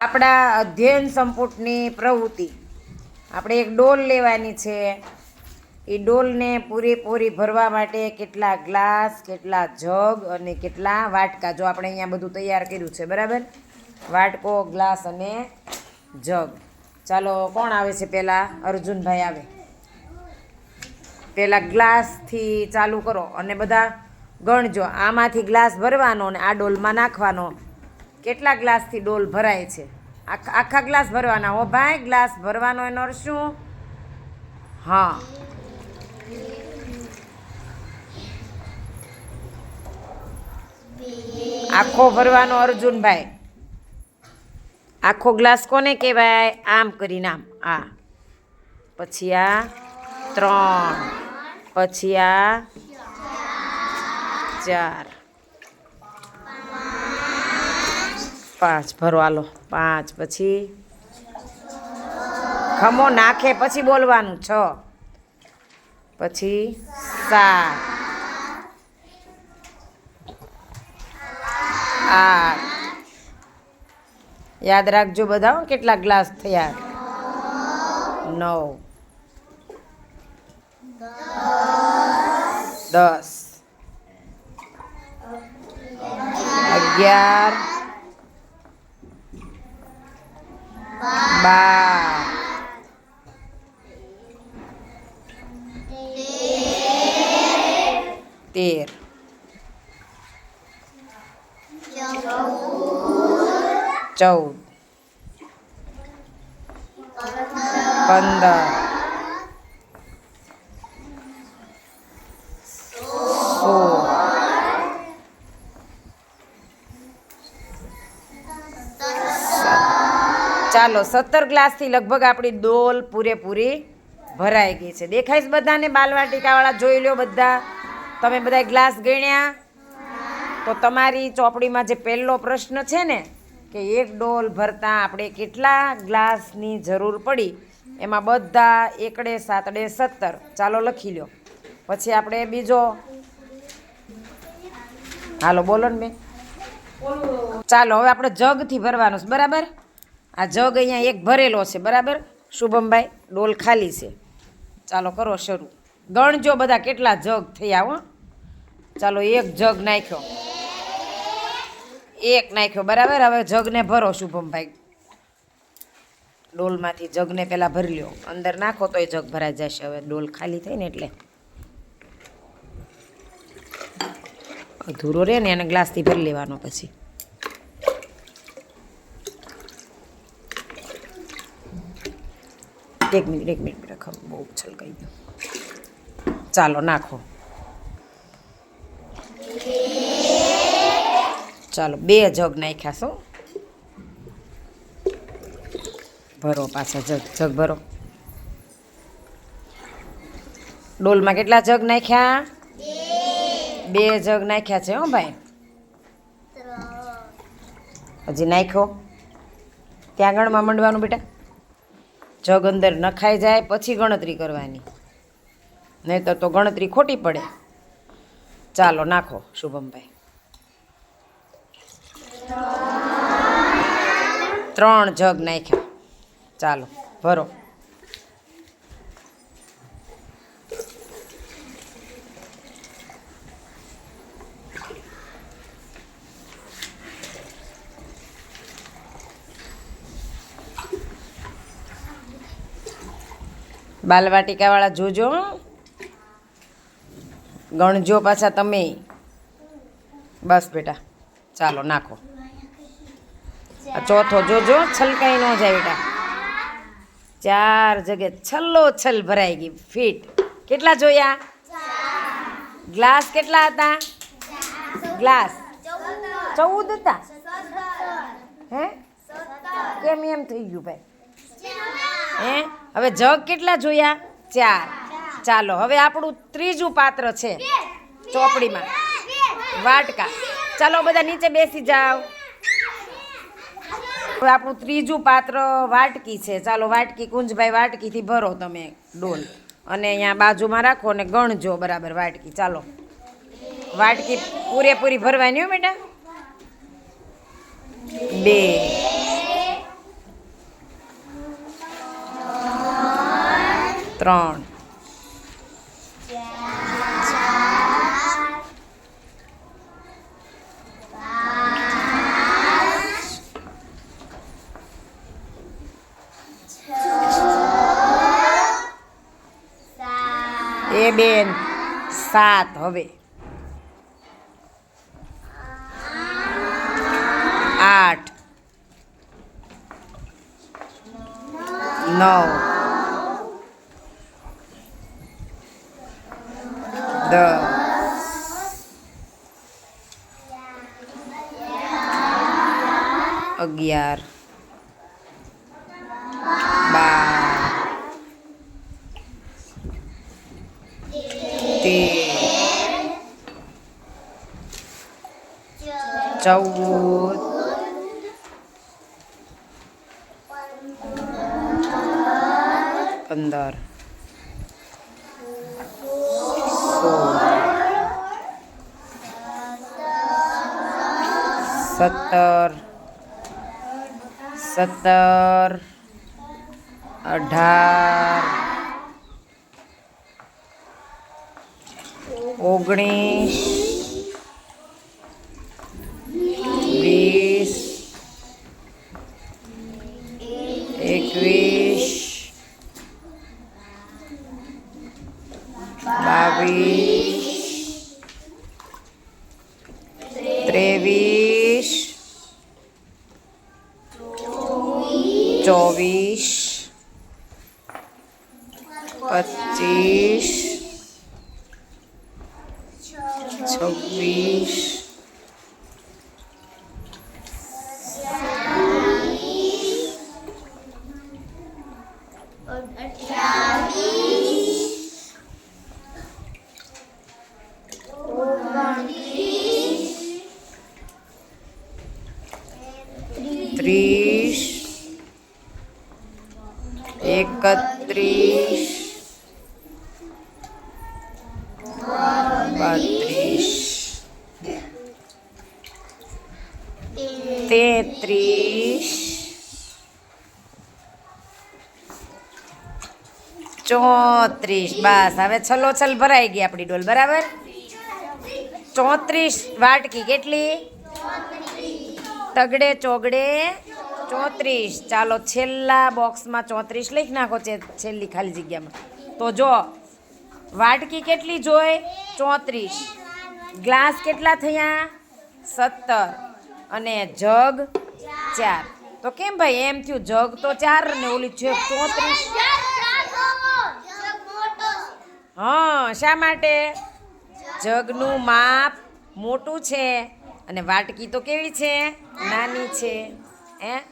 આપણા અધ્યયન સંપુટની પ્રવૃત્તિ. આપણે એક ડોલ લેવાની છે. એ ડોલને પૂરેપૂરી ભરવા માટે કેટલા ગ્લાસ, કેટલા જગ અને કેટલા વાટકા, જો આપણે અહીંયા બધું તૈયાર કર્યું છે, બરાબર? વાટકો, ગ્લાસ અને જગ. ચાલો, કોણ આવે છે પહેલાં? અર્જુનભાઈ આવે. પહેલાં ગ્લાસથી ચાલુ કરો અને બધા ગણજો. આમાંથી ગ્લાસ ભરવાનો અને આ ડોલમાં નાખવાનો. કેટલા ગ્લાસથી ડોલ ભરાય છે? આખા આખા ગ્લાસ ભરવાના હો ભાઈ, ગ્લાસ ભરવાનો એનો શું? હા. આખો ભરવાનો અર્જુનભાઈ. આખો ગ્લાસ કોને કહેવાય? આમ કરીને આમ. આ. પછી આ ત્રણ. પછી આ ચાર. પાંચ, ભરો, હાલો. પાંચ, પછી ખમો નાખે, પછી બોલવાનું, છ. પછી સાત. આઠ. યાદ રાખજો બધા કેટલા ગ્લાસ થયા? નવ. દસ. અગિયાર. બાર તેર ચૌદ પંદર ચાલો, સત્તર ગ્લાસથી લગભગ આપણી ડોલ પૂરેપૂરી ભરાઈ ગઈ છે. દેખાય છે બધાને? બાલવાટિકાવાળા જોઈ લો બધા. તમે બધા ગ્લાસ ગણ્યા? તો તમારી ચોપડીમાં જે પહેલો પ્રશ્ન છે ને, કે એક ડોલ ભરતા આપણે કેટલા ગ્લાસની જરૂર પડી? એમાં બધા એકડે સાતડે સત્તર. ચાલો લખી લો. પછી આપણે બીજો. હાલો, બોલો ને બે ચાલો, હવે આપણે જગથી ભરવાનું છે. બરાબર? આ જગ અહીંયા એક ભરેલો છે, બરાબર? શુભમભાઈ, ડોલ ખાલી છે. ચાલો કરો શરૂ. ગણજો બધા કેટલા જગ થયા હો. ચાલો એક જગ નાખ્યો. એક નાખ્યો, બરાબર? હવે જગને ભરો શુભમભાઈ. ડોલમાંથી જગને પહેલાં ભરી લ્યો. અંદર નાખો તો એ જગ ભરાઈ જશે. હવે ડોલ ખાલી થઈ ને એટલે. અધૂરો રહે ને એને ગ્લાસથી ભરી લેવાનો પછી. એક મિનિટ એક મિનિટ ખબર બહુ છલકાઈ ગયું. ચાલો નાખો. ચાલો બે જગ નાખ્યા છો ભરો પાછા જગ જગ ભરો. ડોલમાં કેટલા જગ નાખ્યા? બે જગ નાખ્યા છે હો ભાઈ. હજી નાખ્યો? ત્યાં આગળમાં મંડવાનું બેટા? જગ અંદર નખાઈ જાય, પછી ગણતરી કરવાની. નહીંતર તો ગણતરી ખોટી પડે. ચાલો, નાખો, શુભમભાઈ. ત્રણ જગ નાખ્યા. ચાલો, ભરો. બાલવાટિકાવાળા જોજો ગણજો પાછા તમે. બસ બેટા, ચાલો, નાખો. ચોથો જોજો, છલકાઈ ન જાય બેટા. ચાર જગે છલ્લો છલ ભરાઈ ગઈ, ફીટ. કેટલા જોયા? ગ્લાસ કેટલા હતા? ગ્લાસ. ચૌદ હતા? હે? કેમ એમ થઈ ગયું ભાઈ? હે? હવે જગ કેટલા જોયા? ચાર. ચાલો, હવે આપણું ત્રીજું પાત્ર છે ચોપડીમાં. વાટકા. ચાલો, બધા નીચે બેસી જાઓ. હવે આપણું ત્રીજું પાત્ર વાટકી છે. ચાલો, વાટકી, કુંજભાઈ વાટકીથી ભરો તમે ડોલ. અને અહીંયા બાજુમાં રાખો અને ગણજો બરાબર વાટકી. ચાલો. વાટકી પૂરેપૂરી ભરવાની હો બેટા બે. ત્રણ. એ બેન સાત હવે. આઠ. નવ. દસ અગિયાર બાર તેર ચૌદ પંદર સત્તર સત્તર અઢાર ઓગણીસ વીસ એકવીસ બાવીસ ચોવીસ પચીસ છવ્વીસ એકત્રીસ બત્રીસ તેત્રીસ ચોત્રીસ. બસ હવે છલો છલ ભરાઈ ગઈ આપણી ડોલ બરાબર? ચોત્રીસ વાટકી કેટલી? તગડે ચોગડે ચોત્રીસ. ચાલો છેલ્લા બોક્સમાં ચોત્રીસ લખી નાખો છે છેલ્લી ખાલી જગ્યામાં. તો જો, વાટકી કેટલી જોઈ? ચોત્રીસ. ગ્લાસ કેટલા થયા? સત્તર. અને જગ ચાર. તો કેમ ભાઈ, એમ થયું? જગ તો ચાર ને ઓલી છે ચોત્રીસ. હા, શા માટે? જગનું માપ મોટું છે. અને વાટકી તો કેવી છે? નાની છે. હે